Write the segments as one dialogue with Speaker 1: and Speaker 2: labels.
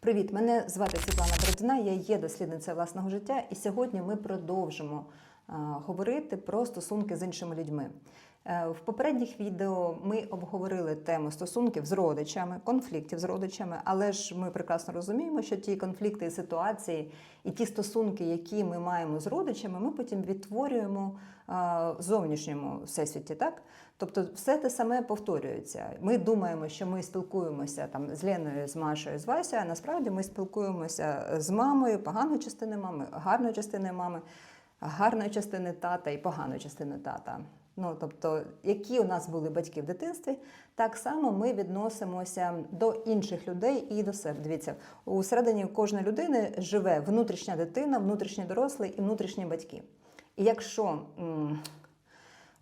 Speaker 1: Привіт, мене звати Світлана Бородина, я є дослідниця власного життя, і сьогодні ми продовжимо говорити про стосунки з іншими людьми. Е, В попередніх відео ми обговорили тему стосунків з родичами, конфліктів з родичами, але ж ми прекрасно розуміємо, що ті конфлікти і ситуації і ті стосунки, які ми маємо з родичами, ми потім відтворюємо в зовнішньому всесвіті. Так? Тобто все те саме повторюється. Ми думаємо, що ми спілкуємося там з Леною, з Машою, з Васею, а насправді ми спілкуємося з мамою, поганою частиною мами, гарною частиною мами, гарної частини тата і поганої частини тата. Ну, тобто, які у нас були батьки в дитинстві, так само ми відносимося до інших людей і до себе. Дивіться, у середині кожної людини живе внутрішня дитина, внутрішній дорослий і внутрішні батьки. І якщо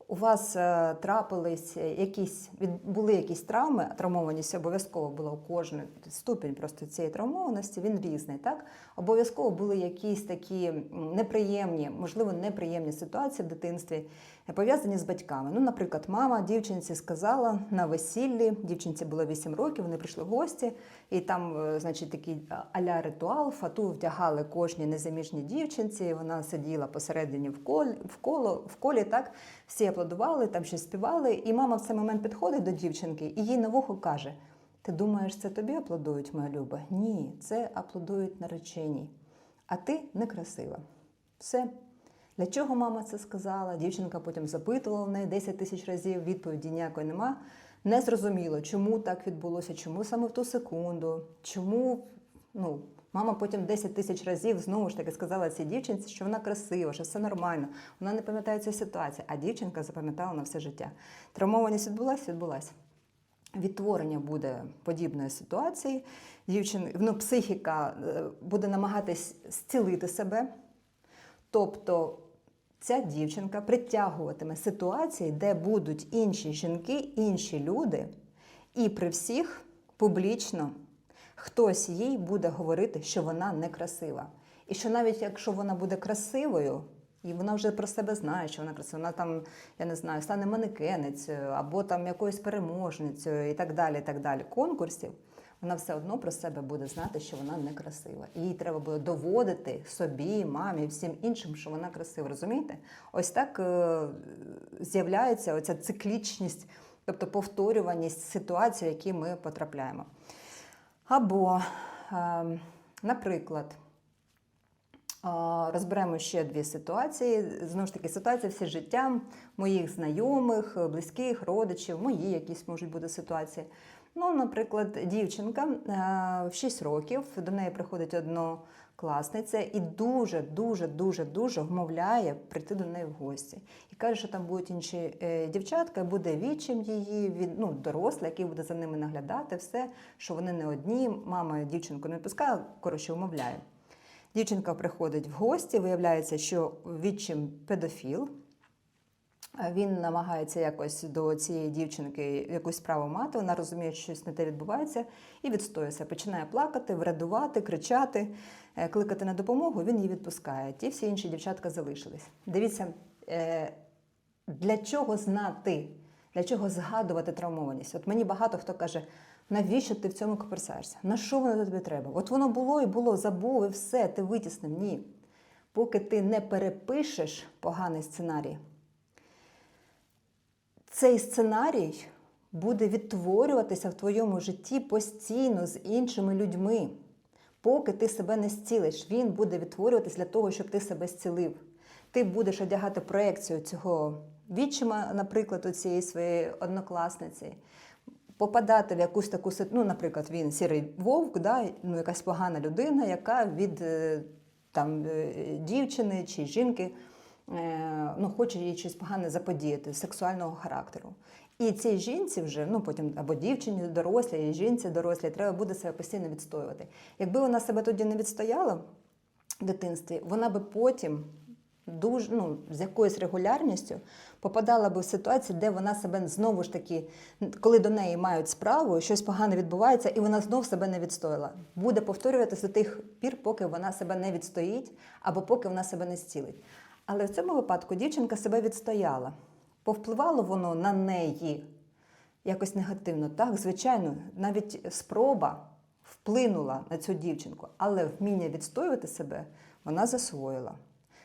Speaker 1: у вас е, трапились якісь були якісь травми, травмованість обов'язково була у кожної ступінь просто цієї травмованості, він різний. Так обов'язково були якісь такі неприємні, можливо, неприємні ситуації в дитинстві, пов'язані з батьками. Ну, наприклад, мама дівчинці сказала на весіллі, дівчинці було 8 років, вони прийшли в гості, і там, е, значить, такий аля ритуал, фату вдягали кожній незаміжній дівчинці. Вона сиділа посередині в колі, в коло, в колі, так всі аплодували, там щось співали. І мама в цей момент підходить до дівчинки і їй на вухо каже: Ти думаєш, це тобі аплодують, моя люба? Ні, це аплодують нареченій. А ти некрасива. Все. Для чого мама це сказала? Дівчинка потім запитувала в неї 10 тисяч разів, відповіді ніякої нема. Не зрозуміло, чому так відбулося, чому саме в ту секунду, чому ну, мама потім 10 тисяч разів знову ж таки сказала цій дівчинці, що вона красива, що все нормально. Вона не пам'ятає цієї ситуації, а дівчинка запам'ятала на все життя. Травмованість відбулася, відбулася. Відтворення буде подібної ситуації. Дівчин, ну, психіка е, буде намагатись зцілити себе. Тобто ця дівчинка притягуватиме ситуації, де будуть інші жінки, інші люди, і при всіх публічно хтось їй буде говорити, що вона некрасива. І що навіть якщо вона буде красивою, і вона вже про себе знає, що вона красива, вона там, я не знаю, стане манекеницею або там якоюсь переможницею і так далі, і так далі, конкурсів, вона все одно про себе буде знати, що вона некрасива. І їй треба буде доводити собі, мамі, всім іншим, що вона красива. Розумієте? Ось так е, з'являється оця циклічність, тобто повторюваність ситуацій, в які ми потрапляємо. Або, е, наприклад, а, Розберемо ще дві ситуації. Знову ж таки, ситуація всі життя моїх знайомих, близьких, родичів, мої якісь можуть бути ситуації. Ну, наприклад, дівчинка е, в 6 років до неї приходить однокласниця і дуже, дуже, дуже, дуже вмовляє прийти до неї в гості. І каже, що там будуть інші е, дівчатка, буде відчим її, від, ну, дорослий, який буде за ними наглядати, все, що вони не одні. Мама дівчинку не відпускає, коротше, вмовляє. Дівчинка приходить в гості, виявляється, що відчим педофіл. Він намагається якось до цієї дівчинки якусь справу мати. Вона розуміє, що щось не те відбувається, і відстоюється. Починає плакати, врадувати, кричати, е, кликати на допомогу. Він її відпускає. Ті всі інші дівчатка залишились. Дивіться, е, для чого знати, для чого згадувати травмованість? От мені багато хто каже, навіщо ти в цьому коперсаєшся? На що воно тобі треба? От воно було і було, забув, і все, ти витіснив. Ні. Поки ти не перепишеш поганий сценарій, цей сценарій буде відтворюватися в твоєму житті постійно з іншими людьми. Поки ти себе не зцілиш, він буде відтворюватися для того, щоб ти себе зцілив. Ти будеш одягати проекцію цього відчима, наприклад, у цієї своєї однокласниці, попадати в якусь таку ну, наприклад, він сірий вовк, да, ну, якась погана людина, яка від е, там, е, дівчини чи жінки ну, хоче їй щось погане заподіяти сексуального характеру. І цій жінці вже, ну потім або дівчині дорослій, і жінці дорослій, треба буде себе постійно відстоювати. Якби вона себе тоді не відстояла в дитинстві, вона би потім дуже ну, з якоюсь регулярністю попадала би в ситуацію, де вона себе знову ж таки, коли до неї мають справу, щось погане відбувається, і вона знов себе не відстояла. Буде повторюватися до тих пір, поки вона себе не відстоїть, або поки вона себе не зцілить. Але в цьому випадку дівчинка себе відстояла. Повпливало воно на неї якось негативно. Так, звичайно, навіть спроба вплинула на цю дівчинку, але вміння відстоювати себе вона засвоїла.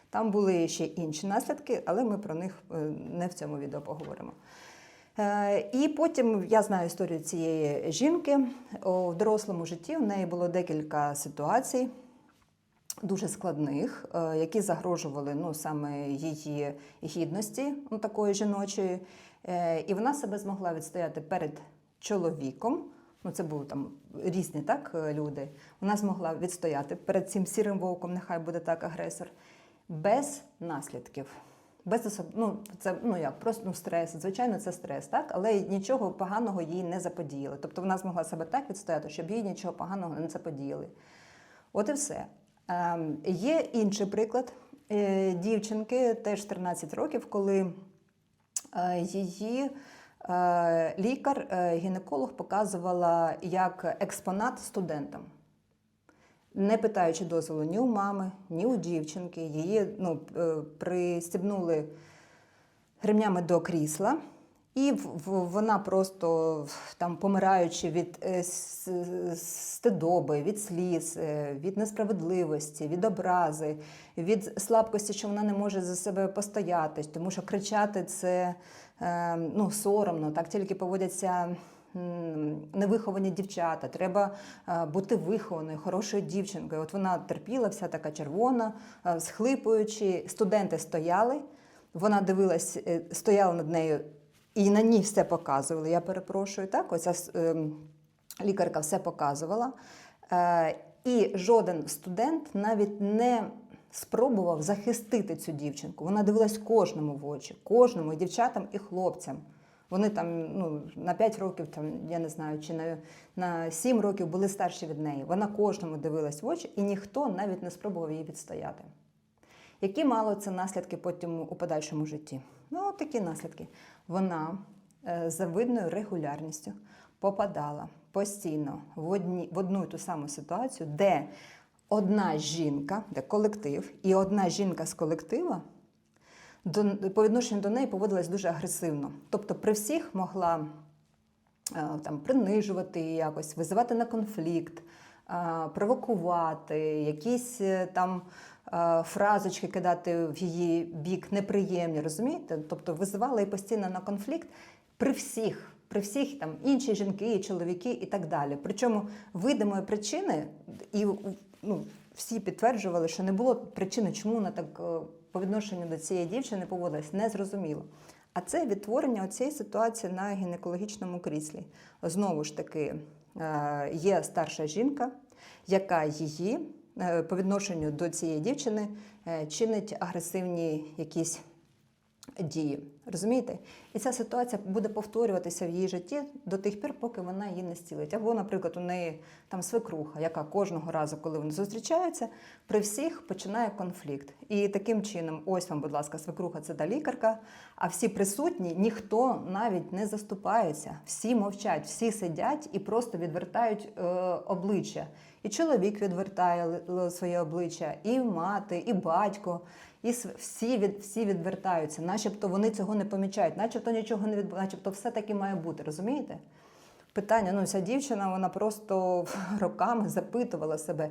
Speaker 1: Там були ще інші наслідки, але ми про них е, не в цьому відео поговоримо. Е, І потім я знаю історію цієї жінки. У дорослому житті в неї було декілька ситуацій, дуже складних, е, які загрожували ну, саме її гідності, ну, такої жіночої. Е, І вона себе змогла відстояти перед чоловіком. Ну, це були там різні так, е, люди. Вона змогла відстояти перед цим сірим вовком, нехай буде так агресор, без наслідків. Без особ... ну, це ну як просто ну, стрес. Звичайно, це стрес, так, але нічого поганого їй не заподіяли. Тобто вона змогла себе так відстояти, щоб їй нічого поганого не заподіяли. От і все. Ем, є інший приклад е, дівчинки, теж 13 років, коли е, її е, лікар, е, гінеколог показувала як експонат студентам. Не питаючи дозволу ні у мами, ні у дівчинки, її ну, пристібнули ремнями до крісла, і вона просто там помираючи від е, с- стидоби, від сліз, е, від несправедливості, від образи, від слабкості, що вона не може за себе постояти, тому що кричати це е, ну, соромно, так тільки поводяться. Невиховані дівчата, треба бути вихованою, хорошою дівчинкою. От вона терпіла, вся така червона, схлипуючи. Студенти стояли, вона дивилась, стояла над нею і на ній все показували. Я перепрошую, так? Оця ем, лікарка все показувала. Е, І жоден студент навіть не спробував захистити цю дівчинку. Вона дивилась кожному в очі, кожному і дівчатам, і хлопцям. Вони там ну, на 5 років, там, я не знаю, чи на, на 7 років були старші від неї. Вона кожному дивилась в очі, і ніхто навіть не спробував її відстояти. Які мало це наслідки потім у подальшому житті? Ну, от такі наслідки. Вона е, за видною регулярністю попадала постійно в, одні, в одну і ту саму ситуацію, де одна жінка, де колектив, і одна жінка з колектива до, по відношенню до неї поводилась дуже агресивно. Тобто при всіх могла е, там, принижувати її якось, визивати на конфлікт, е, провокувати, якісь там фразочки кидати в її бік неприємні, розумієте? Тобто визивала її постійно на конфлікт при всіх. При всіх там інші жінки, і чоловіки і так далі. Причому видимої причини, і ну, всі підтверджували, що не було причини, чому вона так е, по відношенню до цієї дівчини поводилась, не зрозуміло. А це відтворення цієї ситуації на гінекологічному кріслі. Знову ж таки, е, є старша жінка, яка її е, по відношенню до цієї дівчини е, чинить агресивні якісь дії. Розумієте? І ця ситуація буде повторюватися в її житті до тих пір, поки вона її не зцілить. Або, наприклад, у неї там свекруха, яка кожного разу, коли вони зустрічаються, при всіх починає конфлікт. І таким чином, ось вам, будь ласка, свекруха це та лікарка, а всі присутні, ніхто навіть не заступається. Всі мовчать, всі сидять і просто відвертають е, обличчя. І чоловік відвертає своє обличчя, і мати, і батько. І всі, від, всі відвертаються, начебто вони цього не помічають, начебто нічого не відбувається, начебто все таки має бути, розумієте? Питання: ну, ця дівчина, вона просто роками запитувала себе,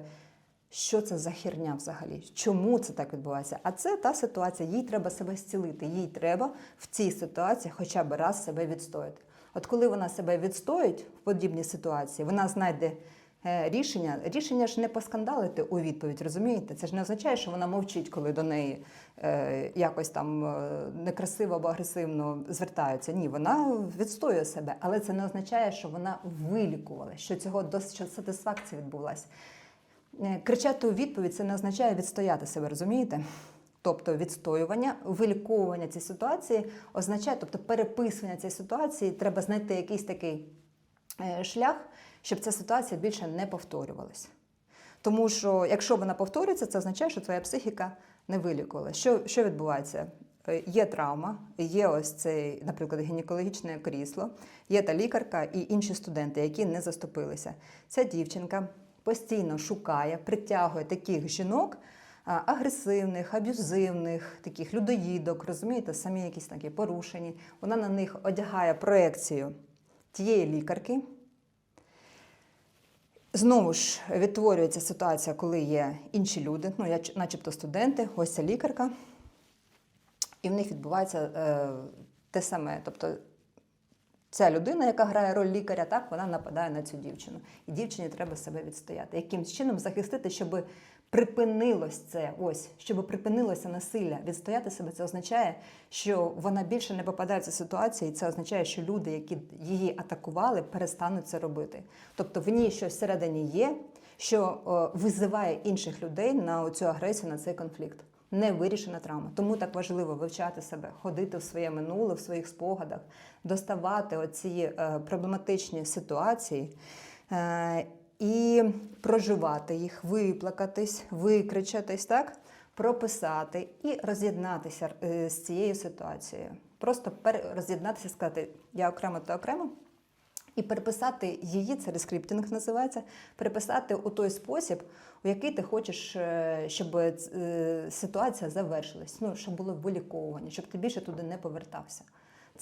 Speaker 1: що це за херня взагалі, чому це так відбувається. А це та ситуація, їй треба себе зцілити, їй треба в цій ситуації хоча б раз себе відстояти. От коли вона себе відстоїть в подібній ситуації, вона знайде рішення. Рішення ж не поскандалити у відповідь, розумієте? Це ж не означає, що вона мовчить, коли до неї е, якось там е, некрасиво або агресивно звертаються. Ні, вона відстоює себе, але це не означає, що вона вилікувала, що цього до що сатисфакція відбулася. Е, Кричати у відповідь це не означає відстояти себе, розумієте? Тобто відстоювання, виліковування цієї ситуації означає, тобто переписування цієї ситуації, треба знайти якийсь такий е, шлях, щоб ця ситуація більше не повторювалася. Тому що якщо вона повторюється, це означає, що твоя психіка не вилікувала. Що, що відбувається? Е, Є травма, є ось цей, наприклад, гінекологічне крісло, є та лікарка і інші студенти, які не заступилися. Ця дівчинка постійно шукає, притягує таких жінок, агресивних, аб'юзивних, таких людоїдок, розумієте, самі якісь такі порушені. Вона на них одягає проекцію тієї лікарки. Знову ж відтворюється ситуація, коли є інші люди, ну, я, начебто студенти, ось ця лікарка, і в них відбувається е, те саме. Тобто ця людина, яка грає роль лікаря, так вона нападає на цю дівчину. І дівчині треба себе відстояти. Яким чином захистити, щоб припинилось це, ось, щоб припинилося насилля. Відстояти себе це означає, що вона більше не попадає в цю ситуацію, і це означає, що люди, які її атакували, перестануть це робити. Тобто в ній щось всередині є, що е, визиває інших людей на цю агресію, на цей конфлікт не вирішена травма. Тому так важливо вивчати себе, ходити в своє минуле, в своїх спогадах, доставати оці е, проблематичні ситуації е, і проживати їх, виплакатись, викричатись, так? прописати і роз'єднатися е, з цією ситуацією. Просто роз'єднатися, сказати, я окремо, то окремо. І переписати її, це рескриптинг називається, переписати у той спосіб, у який ти хочеш, е, щоб е, ситуація завершилась, ну, щоб було виліковування, щоб ти більше туди не повертався.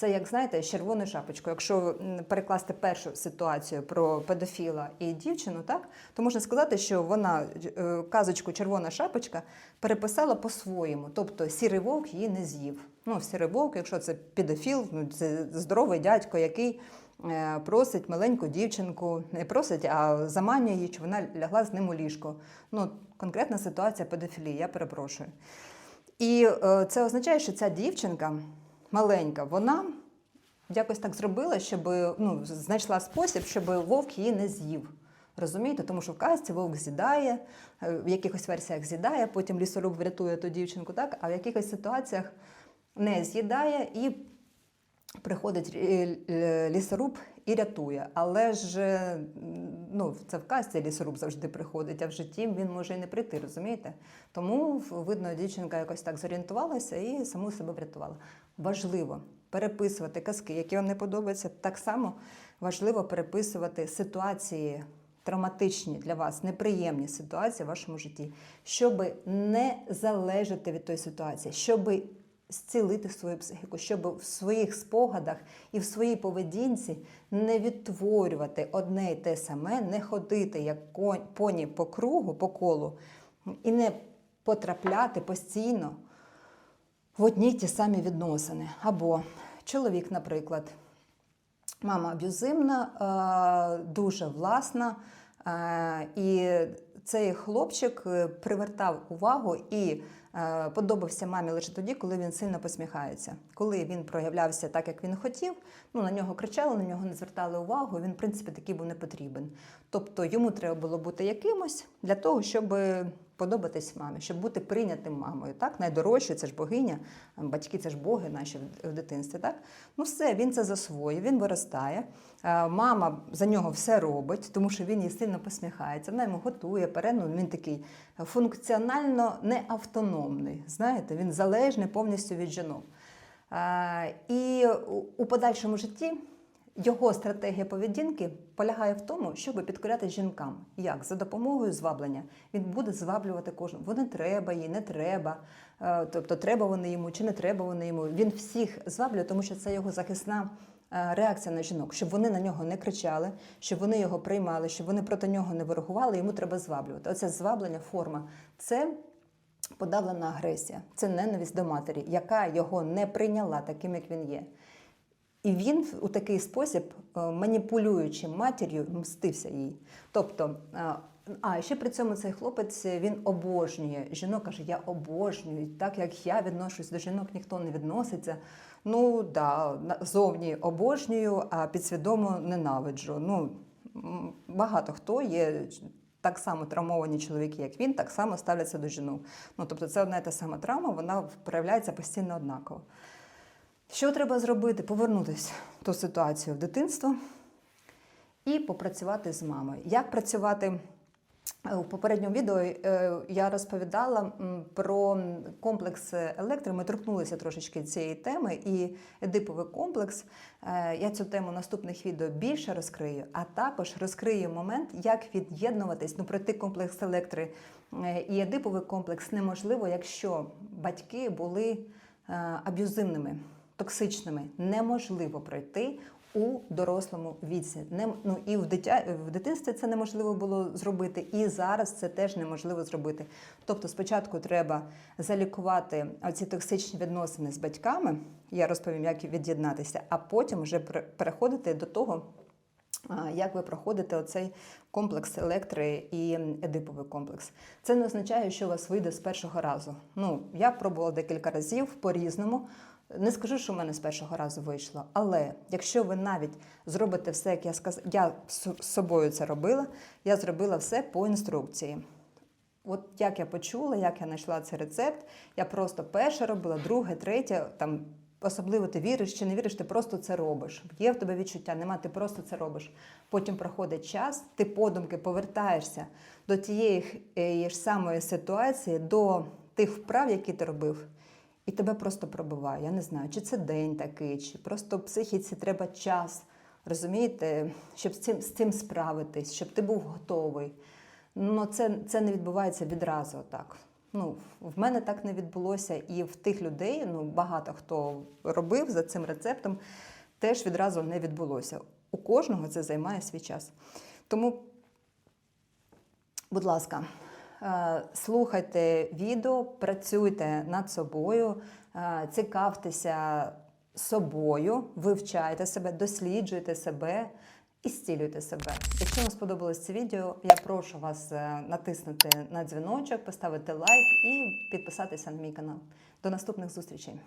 Speaker 1: Це як знаєте, з червоною шапочкою. Якщо перекласти першу ситуацію про педофіла і дівчину, так то можна сказати, що вона е, казочку Червона шапочка переписала по-своєму. Тобто сірий вовк її не з'їв. Ну, сірий вовк, якщо це педофіл, ну це здоровий дядько, який е, просить маленьку дівчинку, не просить, а заманює її, щоб вона лягла з ним у ліжко. Ну, конкретна ситуація педофілії, я перепрошую. І е, це означає, що ця дівчинка маленька, вона якось так зробила, щоб ну, знайшла спосіб, щоб вовк її не з'їв. Розумієте? Тому що в казці вовк з'їдає, е, в якихось версіях з'їдає, потім лісоруб врятує ту дівчинку, так? а в якихось ситуаціях не з'їдає і приходить е, е, лісоруб і рятує. Але ж е, ну, це в казці лісоруб завжди приходить, а в житті він може і не прийти, розумієте? Тому видно, дівчинка якось так зорієнтувалася і саму себе врятувала. Важливо переписувати казки, які вам не подобаються. Так само важливо переписувати ситуації. Травматичні для вас неприємні ситуації в вашому житті, щоб не залежати від тої ситуації, щоб зцілити свою психіку, щоб в своїх спогадах і в своїй поведінці не відтворювати одне й те саме, не ходити як конь- поні по кругу, по колу, і не потрапляти постійно в одні й ті самі відносини. Або чоловік, наприклад, мама аб'юзивна, е, дуже власна. е, І цей хлопчик е, привертав увагу і подобався мамі лише тоді, коли він сильно посміхається. Коли він проявлявся так, як він хотів, ну на нього кричали, на нього не звертали увагу. Він, в принципі, такий був не потрібен. Тобто йому треба було бути якимось для того, щоб подобатись мамі, щоб бути прийнятим мамою. Так, найдорожче це ж богиня, батьки це ж боги наші в- дитинстві. Так, ну все, він це засвоює, він виростає. Е, Мама за нього все робить, тому що він їй сильно посміхається. Вона йому готує, пере, ну, він такий функціонально не автономний. Знаєте, він залежний повністю від жінок. І у- подальшому житті його стратегія поведінки полягає в тому, щоб підкоряти жінкам. Як? За допомогою зваблення. Він буде зваблювати кожну. Вони треба їй, не треба. Тобто, треба вони йому чи не треба вони йому. Він всіх зваблює, тому що це його захисна реакція на жінок, щоб вони на нього не кричали, щоб вони його приймали, щоб вони проти нього не ворогували, йому треба зваблювати. Оце зваблення, форма. Це подавлена агресія, це ненависть до матері, яка його не прийняла таким, як він є. І він у такий спосіб, е, маніпулюючи матір'ю, мстився їй. Тобто, е, а ще при цьому цей хлопець е, він обожнює жінок, каже, я обожнюю, так як я відношусь до жінок, ніхто не відноситься. Ну да, зовні обожнюю, а підсвідомо ненавиджу. Ну, багато хто є так само травмовані чоловіки, як він, так само ставляться до жінок. Ну, тобто, це одна і та сама травма, вона проявляється постійно однаково. Що треба зробити? Повернутися в ту ситуацію в дитинство і попрацювати з мамою. Як працювати? Е, У попередньому відео е, я розповідала про комплекс електро. Ми торкнулися трошечки цієї теми, і едиповий комплекс. е, Я цю тему наступних відео більше розкрию, а також розкрию момент, як від'єднуватись, ну пройти комплекс електри і едиповий комплекс неможливо, якщо батьки були аб'юзивними, токсичними. Неможливо пройти у дорослому віці. Не, ну, і в, дитя, в дитинстві це неможливо було зробити, і зараз це теж неможливо зробити. Тобто, спочатку треба залікувати ці токсичні відносини з батьками. Я розповім, як від'єднатися, а потім вже пере- переходити до того, як ви проходите оцей комплекс електри і едиповий комплекс. Це не означає, що у вас вийде з першого разу. Ну, я пробувала декілька разів по-різному. Не скажу, що в мене з першого разу вийшло, але якщо ви навіть зробите все, як я сказала, я з собою це робила, я зробила все по інструкції. От як я почула, як я знайшла цей рецепт, я просто перше робила, друге, третє, там особливо ти віриш чи не віриш, ти просто це робиш. Є в тебе відчуття, нема, ти просто це робиш. Потім проходить час, ти подумки повертаєшся до тієї е, ж самої ситуації, до тих вправ, які ти робив. І тебе просто пробиває. Я не знаю, чи це день такий, чи просто психіці треба час, розумієте, щоб з цим, з цим справитись, щоб ти був готовий. Ну, це, це не відбувається відразу так. Ну, в мене так не відбулося, і в тих людей, ну, багато хто робив за цим рецептом, теж відразу не відбулося. У кожного це займає свій час. Тому, будь ласка, слухайте відео, працюйте над собою, е, цікавтеся собою, вивчайте себе, досліджуйте себе і зцілюйте себе. Якщо вам сподобалось це відео, я прошу вас е, натиснути на дзвіночок, поставити лайк і підписатися на мій канал. До наступних зустрічей!